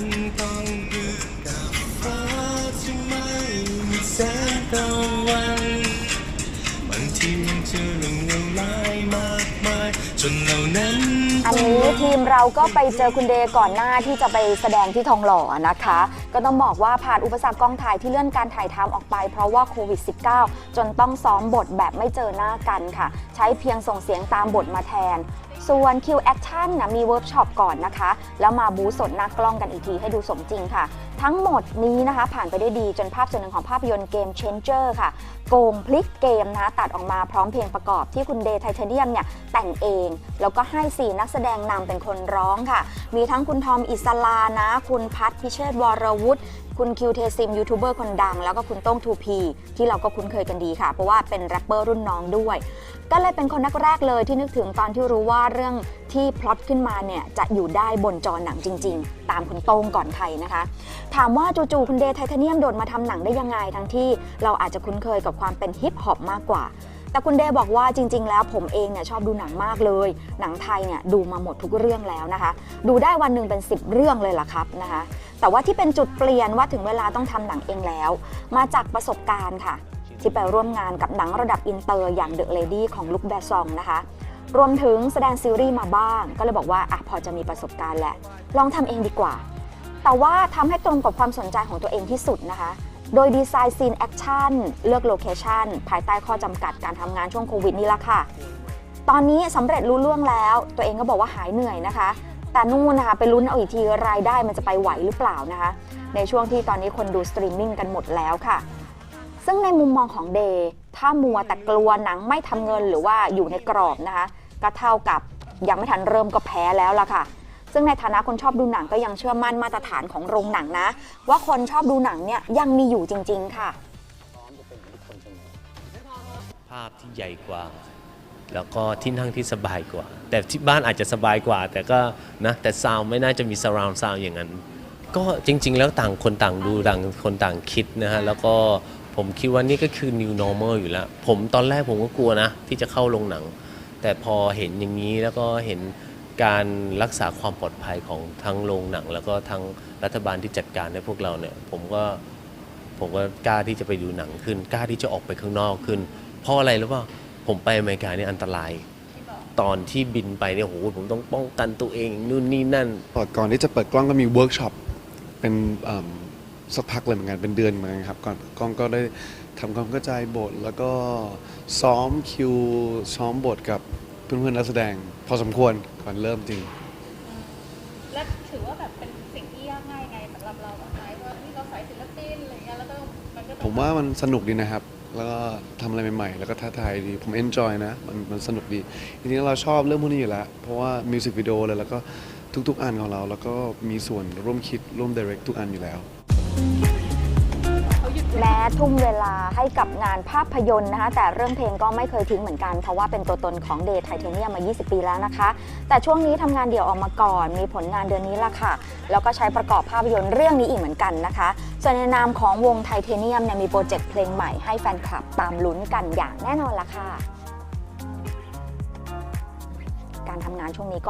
นต้องอยู่กับฟ้าที่ไม่มีแสงตะวันบางทีมันจะหลงละลายมากมายจนเหล่านั้น อันนี้ทีมเราก็ไปเจอคุณเดย์ก่อนหน้าที่จะไปแสดงที่ทองหล่อนะคะ ก็ต้องบอกว่าผ่านอุปสรรคกองถ่ายที่เลื่อนการถ่ายทำออกไปเพราะว่าโควิด -19 จนต้องซ้อมบทแบบไม่เจอหน้ากันค่ะ ใช้เพียงส่งเสียงตามบทมาแทน ส่วนคิวแอคชั่นนะมีเวิร์กช็อปก่อนนะคะ แล้วมาบูสดหน้ากล้องกันอีกทีให้ดูสมจริงค่ะ ทั้งหมดนี้นะคะ ผ่านไปได้ดีจนภาพส่วนหนึ่งของภาพยนตร์เกม Changer ค่ะ โกงพลิกเกมนะคะตัดออกมาพร้อมเพลงประกอบที่คุณเดย์ไทเทเนียมเนี่ยแต่งเอง แล้วก็ให้ 4 นักแสดงนำเป็นคนร้องค่ะ มีทั้งคุณทอมอิสลานะ คุณพัทพิเชษวรวุฒิ คุณคิวเทซิมยูทูบเบอร์คนดัง แล้วก็คุณโต้งทูพีที่เราก็คุ้นเคยกันดีค่ะ เพราะว่าเป็นแรปเปอร์รุ่นน้องด้วย ก็เลยเป็นคนแรกๆเลยที่นึกถึงตอนที่รู้ว่าเรื่องที่พล็อตขึ้นมาเนี่ยจะอยู่ได้บนจอหนังจริง ๆ ตามคุณโต้งก่อนใครนะคะ ถามว่าจู่ๆคุณเดย์ไทเทเนียมโดดมาทำหนังได้ยังไงทั้งที่เราอาจจะคุ้นเคยกับความเป็นฮิปฮอปมากกว่า แต่คุณเดย์บอกว่าจริง ๆ แล้วผมเองเนี่ยชอบดูหนังมากเลย หนังไทยเนี่ยดูมาหมดทุกเรื่องแล้วนะคะ ดูได้วันหนึ่งเป็น 10 เรื่องเลยล่ะครับนะคะ แต่ว่าที่เป็นจุดเปลี่ยนว่าถึงเวลาต้องทำหนังเองแล้ว มาจากประสบการณ์ค่ะ ที่ไปร่วมงานกับหนังระดับอินเตอร์อย่าง The Lady ของลุคแบซองนะคะรวมถึงแสดงซีรีส์มาบ้าง ก็เลยบอกว่าอะพอจะมีประสบการณ์แหละลองทำเองดีกว่า แต่ว่าทำให้ตรงกับความสนใจของตัวเองที่สุดนะคะ โดยดีไซน์ซีนแอคชั่นเลือกโลเคชันภายใต้ข้อจำกัดการทำงานช่วงโควิดนี่ละค่ะ ตอนนี้สำเร็จรู้ล่วงแล้ว ตัวเองก็บอกว่าหายเหนื่อยนะคะ แต่นู่นนะคะไปลุ้นเอาอีกทีรายได้มันจะไปไหวหรือเปล่านะคะ ในช่วงที่ตอนนี้คนดูสตรีมมิ่งกันหมดแล้วค่ะ ซึ่งในมุมมองของเดย์ถ้ามัวแต่กลัวหนังไม่ทำเงินหรือว่าอยู่ในกรอบนะคะ ก็เท่ากับยังไม่ทันเริ่มก็แพ้แล้วล่ะค่ะ ซึ่งในฐานะคนชอบดูหนังก็ยังเชื่อมั่นมาตรฐานของโรงหนังนะ ว่าคนชอบดูหนังเนี่ยยังมีอยู่จริง ๆ ค่ะ ภาพที่ใหญ่กว่า แล้วก็ที่นั่งที่สบายกว่า แต่ที่บ้านอาจจะสบายกว่า แต่ก็นะแต่ซาวไม่น่าจะมี surround sound อย่างนั้น ก็จริง ๆ แล้วต่างคนต่างดูต่างคนต่างคิดนะฮะแล้วก็ผมคิดว่านี่ก็คือ new normal อยู่แล้ว ผมตอนแรกผมก็กลัวนะ ที่จะเข้าโรงหนัง แต่พอเห็นอย่างนี้แล้วก็เห็น การรักษาความปลอดภัยของทั้งโรงหนัง แล้วก็ทั้งรัฐบาลที่จัดการให้พวกเราเนี่ย ผมก็ผมก็กล้าที่จะไปดูหนังขึ้น กล้าที่จะออกไปข้างนอกขึ้น เพราะอะไรรู้ป่ะผมไปอเมริกาเนี่ยอันตราย ตอนที่บินไปเนี่ยโหผมต้องป้องกันตัวเองนู่นนี่นั่นก่อนก่อนที่จะเปิดกล้องก็มีเวิร์กช็อปเป็นเอิ่มสักพักเลยเหมือนกันเป็นเดือนเหมือนกันครับก่อนกล้องก็ได้ทำความเข้าใจบทแล้วก็ซ้อมคิวซ้อมบทกับ เพื่อนๆนักแสดงพอสมควรก่อนเริ่มจริง และถือว่าแบบเป็นสิ่งที่ยากง่ายไงสำหรับเราบ้างไหมว่าที่เราสายศิลปินอะไรเงี้ยแล้วก็มันก็ต้องผมว่ามันสนุกดีนะครับ แล้วก็ทำอะไรใหม่ๆ แล้วก็ท้าทายดี ผมเอนจอยนะ มันมันสนุกดี จริงๆ เราชอบเรื่องพวกนี้อยู่แล้ว เพราะว่ามิวสิกวิดีโอเลยแล้วก็ทุกๆอันของเรา แล้วก็มีส่วนร่วมคิดร่วมดีเรกทุกอันอยู่แล้ว แม้ทุ่มเวลาให้กับงานภาพยนตร์นะคะ แต่เรื่องเพลงก็ไม่เคยทิ้งเหมือนกัน เพราะว่าเป็นตัวตนของเดย์ไทเทเนียมมา 20 ปีแล้วนะคะ แต่ช่วงนี้ทำงานเดี่ยวออกมาก่อน มีผลงานเดือนนี้ละค่ะ แล้วก็ใช้ประกอบภาพยนตร์เรื่องนี้อีกเหมือนกันนะคะส่วนในนามของวงไทเทเนียมเนี่ยมีโปรเจกต์เพลงใหม่ให้แฟนคลับตามลุ้นกันอย่างแน่นอนละค่ะ การทำงานช่วงนี้ก็